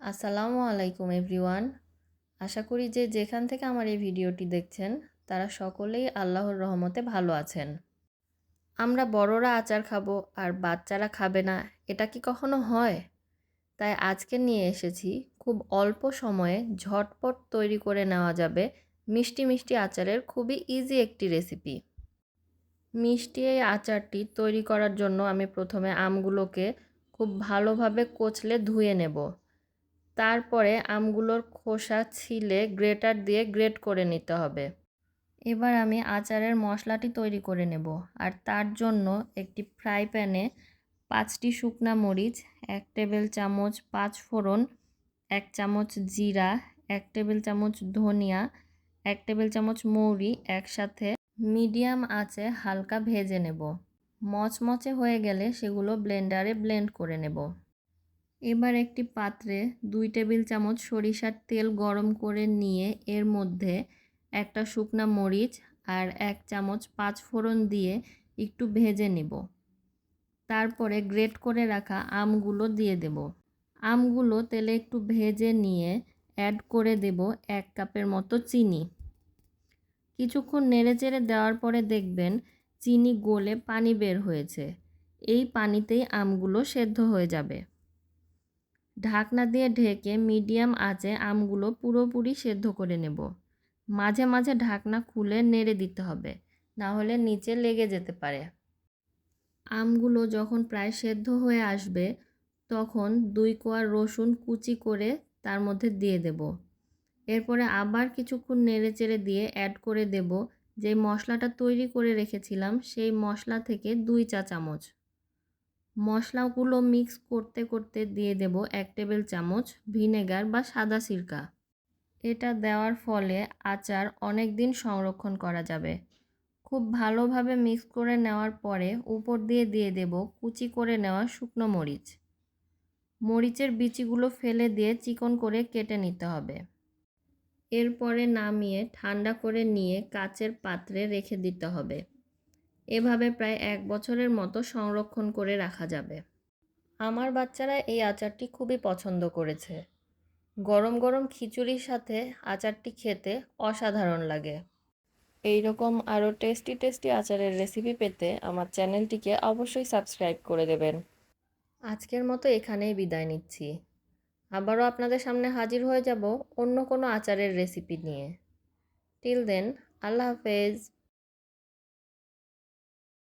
আসসালামু আলাইকুম এভরিওয়ান। আশা করি যে যেখান থেকে আমার এই ভিডিওটি দেখছেন, তারা সকলেই আল্লাহর রহমতে ভালো আছেন। আমরা বড়রা আচার খাব আর বাচ্চারা খাবে না, এটা কি কখনো হয়? তাই আজকে নিয়ে এসেছি খুব অল্প সময়ে ঝটপট তৈরি করে নেওয়া যাবে মিষ্টি মিষ্টি আচারের খুবই ইজি একটি রেসিপি মিষ্টি এই আচারটি তৈরি করার জন্য আমি প্রথমে আমগুলোকে খুব ভালোভাবে কচলে ধুয়ে নেব। তারপরে আমগুলোর খোসা ছিলে গ্রেটার দিয়ে গ্রেট করে নিতে হবে। এবার আমি আচারের মশলাটি তৈরি করে নেব আর তার জন্য একটি ফ্রাই প্যানে পাঁচটি শুকনা মরিচ, এক টেবিল চামচ পাঁচ ফোড়ন, এক চামচ জিরা, এক টেবিল চামচ ধনিয়া, এক টেবিল চামচ মৌরি একসাথে মিডিয়াম আঁচে হালকা ভেজে নেব। মচমচে হয়ে গেলে সেগুলো ব্লেন্ডারে ব্লেন্ড করে নেব। এবার একটি পাত্রে দুই টেবিল চামচ সরিষার তেল গরম করে নিয়ে এর মধ্যে একটা শুকনা মরিচ আর এক চামচ পাঁচ ফোড়ন দিয়ে একটু ভেজে নেব। তারপরে গ্রেট করে রাখা আমগুলো দিয়ে দেব। আমগুলো তেলে একটু ভেজে নিয়ে অ্যাড করে দেব এক কাপের মতো চিনি। কিছুক্ষণ নেড়েচেড়ে দেওয়ার পরে দেখবেন চিনি গলে পানি বের হয়েছে। এই পানিতেই আমগুলো সেদ্ধ হয়ে যাবে। ঢাকনা দিয়ে ঢেকে মিডিয়াম আঁচে আমগুলো পুরোপুরি সেদ্ধ করে নেব। মাঝে মাঝে ঢাকনা খুলে নেড়ে দিতে হবে না হলে নিচে লেগে যেতে পারে। আমগুলো যখন প্রায় সেদ্ধ হয়ে আসবে, তখন দুই কোয়া রসুন কুচি করে তার মধ্যে দিয়ে দেব। এরপরে আবার কিছুক্ষণ নেড়ে চেড়ে দিয়ে অ্যাড করে দেব যে মশলাটা তৈরি করে রেখেছিলাম, সেই মশলা থেকে দুই চা চামচ মশলাগুলো মিক্স করতে করতে দিয়ে দেব এক টেবিল চামচ ভিনেগার বা সাদা সিরকা। এটা দেওয়ার ফলে আচার অনেক দিন সংরক্ষণ করা যাবে। খুব ভালোভাবে মিক্স করে নেওয়ার পরে উপর দিয়ে দিয়ে দেব কুচি করে নেওয়া শুকনো মরিচ। মরিচের বিচিগুলো ফেলে দিয়ে চিকন করে কেটে নিতে হবে। এরপরে নামিয়ে ঠান্ডা করে নিয়ে কাচের পাত্রে রেখে দিতে হবে। এভাবে প্রায় এক বছরের মতো সংরক্ষণ করে রাখা যাবে। আমার বাচ্চারা এই আচারটি খুবই পছন্দ করেছে। গরম গরম খিচুড়ির সাথে আচারটি খেতে অসাধারণ লাগে। এই রকম আরও টেস্টি টেস্টি আচারের রেসিপি পেতে আমার চ্যানেলটিকে অবশ্যই সাবস্ক্রাইব করে দেবেন। আজকের মতো এখানেই বিদায় নিচ্ছি। আবারও আপনাদের সামনে হাজির হয়ে যাব অন্য কোনো আচারের রেসিপি নিয়ে। টিল দেন, আল্লাহ হাফেজ।